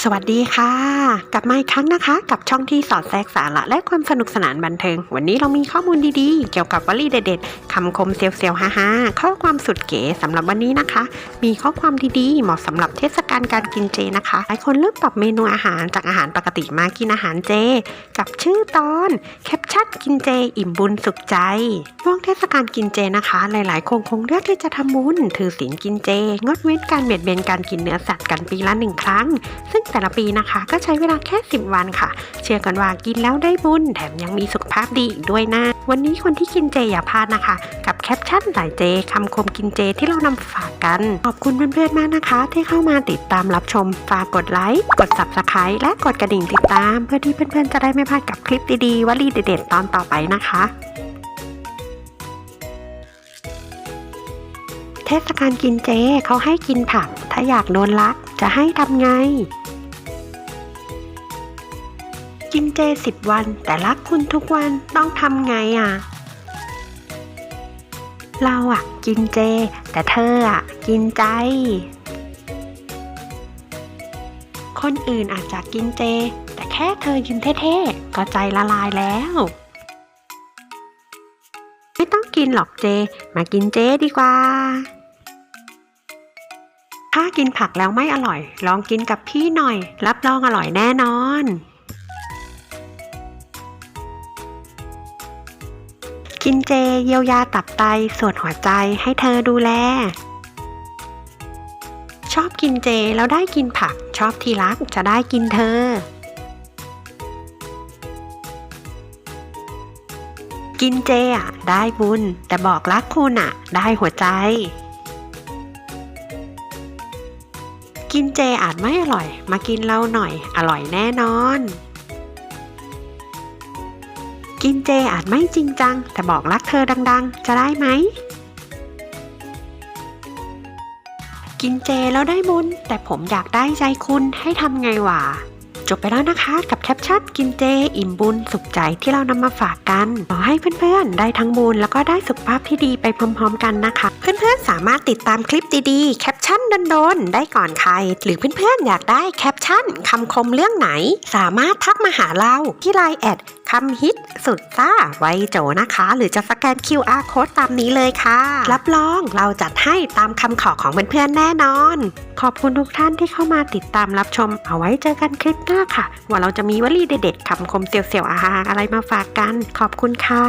สวัสดีค่ะ กลับมาอีกครั้งนะคะ กับช่องที่สอดแทรกสาระและความสนุกสนานบันเทิง วันนี้เรามีข้อมูลดีๆ เกี่ยวกับวลีเด็ดๆคำคมเซียวเซียวฮ่าฮ่าข้อความสุดเก๋สำหรับวันนี้นะคะ มีข้อความดีๆ เหมาะสำหรับเทศกาลการกินเจนะคะหลายคนเลือกปรับเมนูอาหารจากอาหารปกติมากินอาหารเจ กับชื่อตอนแคปชั่นกินเจ อิ่มบุญสุขใจช่วงเทศกาลกินเจนะคะ หลายๆคนคงเลือกที่จะทำบุญถือศีลกินเจ งดเว้นการเบียดเบียนการกินเนื้อสัตว์กันปีละหนึ่งครั้ง ซึ่งแต่ละปีนะคะ ก็ใช้เวลาแค่ 10 วันค่ะ เชื่อกันว่ากินแล้วได้บุญ แถมยังมีสุขภาพดีอีกด้วยนะ วันนี้คนที่กินเจอย่าพลาดนะคะ กับแคปชั่นสายเจคำคมกินเจที่เรานำมาฝากกัน ขอบคุณเพื่อนๆมากนะคะ ที่เข้ามาติดตามรับชม ฝากกดไลค์กด subscribe และกดกระดิ่งติดตาม เพื่อที่เพื่อนๆจะได้ไม่พลาดกับคลิปดีๆวลีเด็ดๆตอนต่อไปนะคะเทศกาลกินเจเขาให้กินผัก ถ้าอยากโดนลัก จะให้ทำไง กินเจสิบวัน แต่รักคุณทุกวันต้องทำไงอะ เราอะ กินเจ แต่เธออะ กินใจ คนอื่นอาจจะกินเจ แต่แค่เธอยืนเท่ๆ ก็ใจละลายแล้ว ไม่ต้องกินหรอกเจ มากินเจดีกว่า ถ้ากินผักแล้วไม่อร่อย ลองกินกับพี่หน่อย รับรองอร่อยแน่นอน กินเจเยียวยาตับไตส่วนหัวใจให้เธอดูแล ชอบกินเจแล้วได้กินผัก ชอบที่รักจะได้กินเธอ กินเจอะ ได้บุญ แต่บอกรักคุณอะ ได้หัวใจ กินเจอาจไม่อร่อย มากินเราหน่อย อร่อยแน่นอน กินเจอาจไม่จริงจัง แต่บอกรักเธอดังๆ จะได้ไหม กินเจแล้วได้บุญ แต่ผมอยากได้ใจคุณให้ทำไงวะจบไปแล้วนะคะกับแคปชั่นกินเจ อิ่มบุญสุขใจที่เรานำมาฝากกัน ขอให้เพื่อนๆ ได้ทั้งบุญแล้วก็ได้สุขภาพที่ดีไปพร้อมๆกันนะคะ เพื่อนๆ สามารถติดตามคลิปดีๆ แคปชั่นโดนๆ ได้ก่อนใคร หรือเพื่อนๆ อยากได้แคปชั่นคำคมเรื่องไหน สามารถทักมาหาเราที่ไลน์แอด คำฮิตสุดซ่าไวโจนะคะ หรือจะสแกน QR code ตามนี้เลยค่ะ รับรองเราจัดให้ตามคำขอของเพื่อนๆแน่นอน ขอบคุณทุกท่านที่เข้ามาติดตามรับชม เอาไว้เจอกันคลิปหน้าค่ะ ว่าเราจะมีวลีเด็ดๆคำคมเสียวๆอาหารอะไรมาฝากกัน ขอบคุณค่ะ